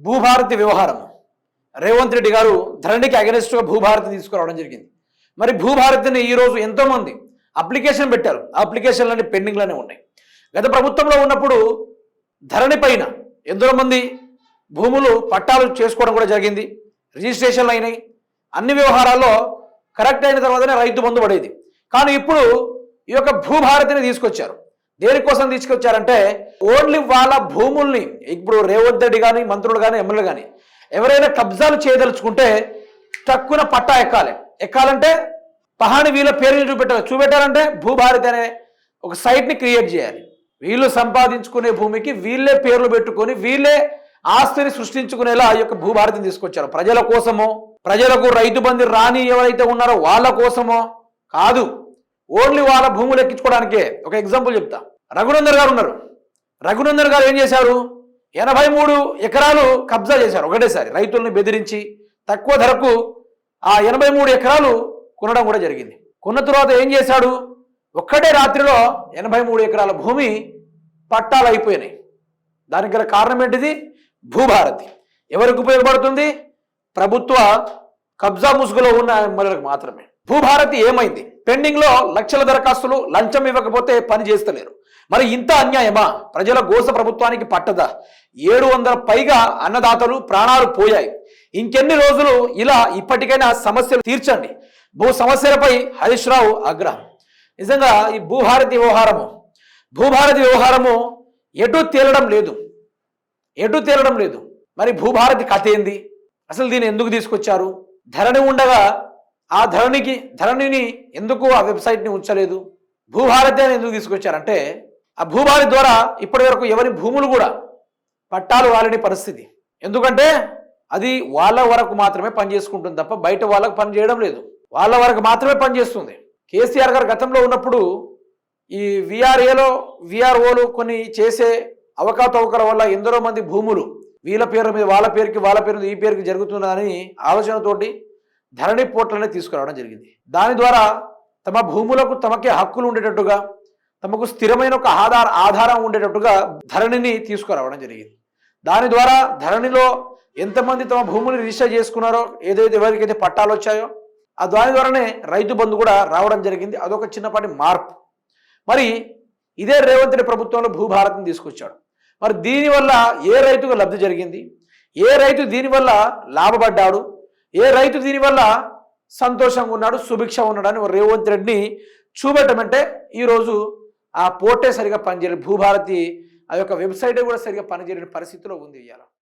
భూభారతి వ్యవహారం. రేవంత్ రెడ్డి గారు ధరణికి అగెనిస్ట్గా భూభారతి తీసుకురావడం జరిగింది. మరి భూభారతిని ఈరోజు ఎంతోమంది అప్లికేషన్ పెట్టారు. ఆ అప్లికేషన్లన్నీ పెండింగ్లోనే ఉన్నాయి. గత ప్రభుత్వంలో ఉన్నప్పుడు ధరణి పైన ఎందరో మంది భూములు పట్టాలు చేసుకోవడం కూడా జరిగింది. రిజిస్ట్రేషన్లు అయినాయి. అన్ని వ్యవహారాల్లో కరెక్ట్ అయిన తర్వాతనే రైతు బంధు పడేది. కానీ ఇప్పుడు ఈ యొక్క భూభారతిని తీసుకొచ్చారు. దేనికోసం తీసుకొచ్చారంటే ఓన్లీ వాళ్ళ భూముల్ని ఇప్పుడు రేవంత్ రెడ్డి కానీ మంత్రులు కానీ ఎమ్మెల్యే కానీ ఎవరైనా కబ్జాలు చేయదలుచుకుంటే తక్కువ పట్టా ఎక్కాలి. ఎక్కాలంటే పహాని వీళ్ళ పేరుని చూపెట్టాలి. చూపెట్టాలంటే భూభారతి అనే ఒక సైట్ని క్రియేట్ చేయాలి. వీళ్ళు సంపాదించుకునే భూమికి వీళ్ళే పేర్లు పెట్టుకొని వీళ్ళే ఆస్తిని సృష్టించుకునేలా ఈ యొక్క భూభారతిని తీసుకొచ్చారు. ప్రజల కోసమో ప్రజలకు రైతు బంధు రాని ఎవరైతే ఉన్నారో వాళ్ళ కోసమో కాదు. ఓన్లీ వాళ్ళ భూములు ఎక్కించుకోవడానికే. ఒక ఎగ్జాంపుల్ చెప్తా. రఘునందర్ గారు ఉన్నారు. రఘునందర్ గారు ఏం చేశారు? ఎనభై మూడు ఎకరాలు కబ్జా చేశారు ఒకటేసారి రైతుల్ని బెదిరించి తక్కువ ధరకు ఆ ఎనభై మూడు ఎకరాలు కొనడం కూడా జరిగింది. కొన్న తర్వాత ఏం చేశాడు? ఒక్కటే రాత్రిలో ఎనభై మూడు ఎకరాల భూమి పట్టాలు అయిపోయినాయి. దానికి గల కారణం ఏంటిది? భూభారతి. ఎవరికి ఉపయోగపడుతుంది? ప్రభుత్వ కబ్జా ముసుగులో ఉన్న ఎమ్మెల్యేలకు మాత్రమే. భూభారతి ఏమైంది? పెండింగ్లో లక్షల దరఖాస్తులు లంచం ఇవ్వకపోతే పని చేస్తలేరు. మరి ఇంత అన్యాయమా? ప్రజల గోస ప్రభుత్వానికి పట్టదా? ఏడు వందల పైగా అన్నదాతలు ప్రాణాలు పోయాయి. ఇంకెన్ని రోజులు ఇలా ఇప్పటికైనా సమస్యలు తీర్చండి. భూ సమస్యలపై హరీష్ రావు ఆగ్రహం. నిజంగా ఈ భూభారతి వ్యవహారము భూభారతి వ్యవహారము ఎటు తేలడం లేదు. ఎటు తేలడం లేదు. మరి భూభారతి కథ ఏంది? అసలు దీన్ని ఎందుకు తీసుకొచ్చారు? ధరణి ఉండగా ఆ ధరణికి ధరణిని ఎందుకు ఆ వెబ్సైట్ని ఉంచలేదు? భూభారతి అని ఎందుకు తీసుకొచ్చారంటే ఆ భూభారతి ద్వారా ఇప్పటి వరకు ఎవరి భూములు కూడా పట్టాలు వాలని పరిస్థితి. ఎందుకంటే అది వాళ్ళ వరకు మాత్రమే పనిచేసుకుంటుంది తప్ప బయట వాళ్ళకు పని చేయడం లేదు. వాళ్ళ వరకు మాత్రమే పనిచేస్తుంది. కేసీఆర్ గారు గతంలో ఉన్నప్పుడు ఈ విఆర్ఏలో విఆర్ఓలు కొన్ని చేసే అవకాతవకల వల్ల ఎందరో మంది భూములు వీళ్ళ పేరు మీద వాళ్ళ పేరుకి వాళ్ళ పేరు మీద ఈ పేరుకి జరుగుతున్నదని ఆలోచనతోటి ధరణి పోర్టల్ని తీసుకురావడం జరిగింది. దాని ద్వారా తమ భూములకు తమకే హక్కులు ఉండేటట్టుగా తమకు స్థిరమైన ఒక ఆధార ఆధారం ఉండేటట్టుగా ధరణిని తీసుకురావడం జరిగింది. దాని ద్వారా ధరణిలో ఎంతమంది తమ భూములు రిజిస్టర్ చేసుకున్నారో ఏదైతే ఎవరికైతే పట్టాలు వచ్చాయో ఆ దాని ద్వారానే రైతు బంధు కూడా రావడం జరిగింది. అదొక చిన్నపాటి మార్పు. మరి ఇదే రేవంత్ రెడ్డి ప్రభుత్వంలో భూభారత్ని తీసుకొచ్చాడు. మరి దీనివల్ల ఏ రైతుకు లబ్ధి జరిగింది? ఏ రైతు దీనివల్ల లాభపడ్డాడు? ఏ రైతు దీనివల్ల సంతోషంగా ఉన్నాడు సుభిక్ష ఉన్నాడని రేవంత్ రెడ్డిని చూపెట్టమంటే ఈరోజు ఆ పోర్టే సరిగా పనిచేయలేదు. భూభారతి ఆ యొక్క వెబ్సైట్ కూడా సరిగా పనిచేయని పరిస్థితిలో ఉంది ఇవాళ.